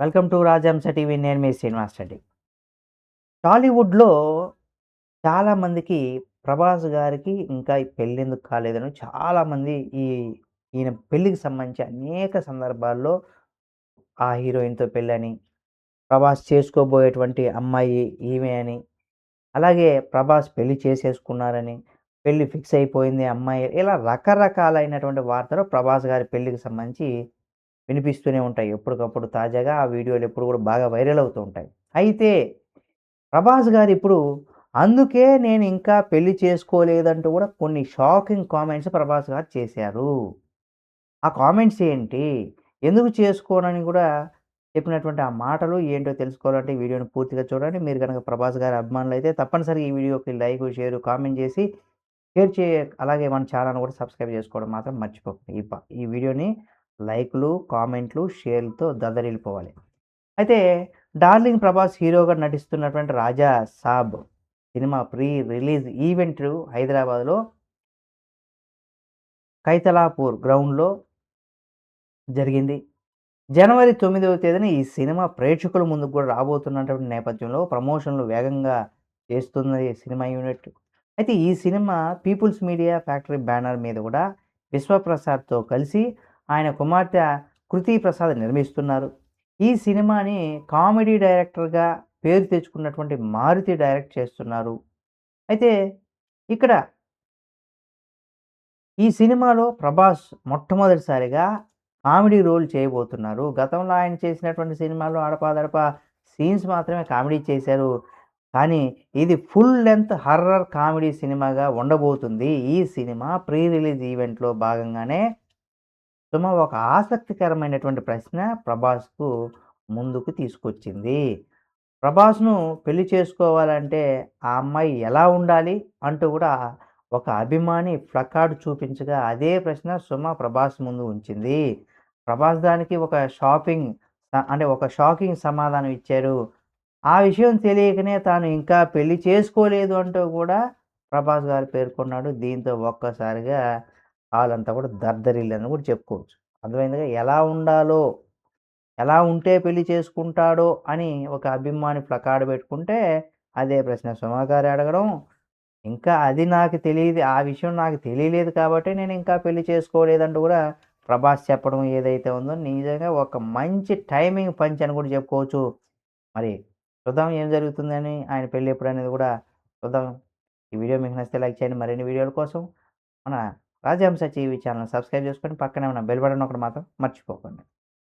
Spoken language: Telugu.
Welcome to రాజంశ TV. నేను మీ శ్రీనివాస్ రెడ్డి. టాలీవుడ్లో చాలామందికి ప్రభాస్ గారికి ఇంకా పెళ్ళెందుకు కాలేదని చాలామంది ఈ ఈయన పెళ్ళికి సంబంధించి అనేక సందర్భాల్లో ఆ హీరోయిన్తో పెళ్ళని ప్రభాస్ చేసుకోబోయేటువంటి అమ్మాయి ఈమె అని అలాగే ప్రభాస్ పెళ్ళి చేసేసుకున్నారని పెళ్ళి ఫిక్స్ అయిపోయింది అమ్మాయి ఇలా రకరకాలైనటువంటి వార్తలు ప్రభాస్ గారి పెళ్ళికి సంబంధించి వినిపిస్తూనే ఉంటాయి. ఎప్పటికప్పుడు తాజాగా ఆ వీడియోలు ఎప్పుడు కూడా బాగా వైరల్ అవుతూ ఉంటాయి. అయితే ప్రభాస్ గారు ఇప్పుడు అందుకే నేను ఇంకా పెళ్ళి చేసుకోలేదంటూ కూడా కొన్ని షాకింగ్ కామెంట్స్ ప్రభాస్ గారు చేశారు. ఆ కామెంట్స్ ఏంటి? ఎందుకు చేసుకోనని కూడా చెప్పినటువంటి ఆ మాటలు ఏంటో తెలుసుకోవాలంటే ఈ వీడియోని పూర్తిగా చూడండి. మీరు కనుక ప్రభాస్ గారి అభిమానులు అయితే తప్పనిసరిగా ఈ వీడియోకి లైక్ షేర్ కామెంట్ చేసి షేర్ చే అలాగే మన ఛానల్ కూడా సబ్స్క్రైబ్ చేసుకోవడం మాత్రం మర్చిపోకండి. ఈ ఈ వీడియోని లైక్లు కామెంట్లు షేర్లతో దదరిల్లిపోవాలి అయితే డార్లింగ్ ప్రభాస్ హీరోగా నటిస్తున్నటువంటి Raja Saab cinema pre release event హైదరాబాద్లో కైతలాపూర్ గ్రౌండ్లో జరిగింది. జనవరి తొమ్మిదవ తేదీన ఈ సినిమా ప్రేక్షకుల ముందుకు కూడా రాబోతున్నటువంటి నేపథ్యంలో ప్రమోషన్లు వేగంగా చేస్తున్నది సినిమా యూనిట్. అయితే ఈ cinema people's media factory banner మీద కూడా విశ్వప్రసాద్తో కలిసి ఆయన కుమార్తె కృతి ప్రసాద్ నిర్మిస్తున్నారు. ఈ సినిమాని కామెడీ డైరెక్టర్గా పేరు తెచ్చుకున్నటువంటి మారుతి డైరెక్ట్ చేస్తున్నారు. అయితే ఇక్కడ ఈ సినిమాలో ప్రభాస్ మొట్టమొదటిసారిగా కామెడీ రోల్ చేయబోతున్నారు. గతంలో ఆయన చేసినటువంటి సినిమాలో ఆడపాదడప సీన్స్ మాత్రమే కామెడీ చేశారు. కానీ ఇది ఫుల్ లెంత్ హర్రర్ కామెడీ సినిమాగా ఉండబోతుంది. ఈ సినిమా ప్రీ రిలీజ్ ఈవెంట్లో భాగంగానే సుమ ఒక ఆసక్తికరమైనటువంటి ప్రశ్న ప్రభాస్కు ముందుకు తీసుకొచ్చింది. ప్రభాస్ను పెళ్ళి చేసుకోవాలంటే ఆ అమ్మాయి ఎలా ఉండాలి అంటూ కూడా ఒక అభిమాని ప్లకార్డు చూపించగా అదే ప్రశ్న సుమ ప్రభాస్ ముందు ఉంచింది. ప్రభాస్ దానికి ఒక షాపింగ్ అంటే ఒక షాకింగ్ సమాధానం ఇచ్చారు. ఆ విషయం తెలియకనే తాను ఇంకా పెళ్ళి చేసుకోలేదు అంటూ కూడా ప్రభాస్ గారు పేర్కొన్నాడు. దీంతో ఒక్కసారిగా వాళ్ళంతా కూడా దర్దరిల్లని కూడా చెప్పుకోవచ్చు. అర్థమైందిగా? ఎలా ఉండాలో ఎలా ఉంటే పెళ్ళి చేసుకుంటాడో అని ఒక అభిమాని ప్లకార్డు పెట్టుకుంటే అదే ప్రశ్న. సుమాగారు అడగడం ఇంకా అది నాకు తెలియదు ఆ విషయం నాకు తెలియలేదు కాబట్టి నేను ఇంకా పెళ్ళి చేసుకోలేదంటూ కూడా ప్రభాస్ చెప్పడం ఏదైతే ఉందో నిజంగా ఒక మంచి టైమింగ్ పంచ్ అని కూడా చెప్పుకోవచ్చు. మరి చూద్దాం ఏం జరుగుతుందని ఆయన పెళ్ళి ఎప్పుడు అనేది కూడా చూద్దాం. ఈ వీడియో మీకు నచ్చితే లైక్ చేయండి. మరిన్ని వీడియోల కోసం మన రాజహంస టీవీ ఛానల్ సబ్స్క్రైబ్ చేసుకొని పక్కనే ఉన్న బెల్ బటన్ ఒకటి మాత్రం మర్చిపోకండి.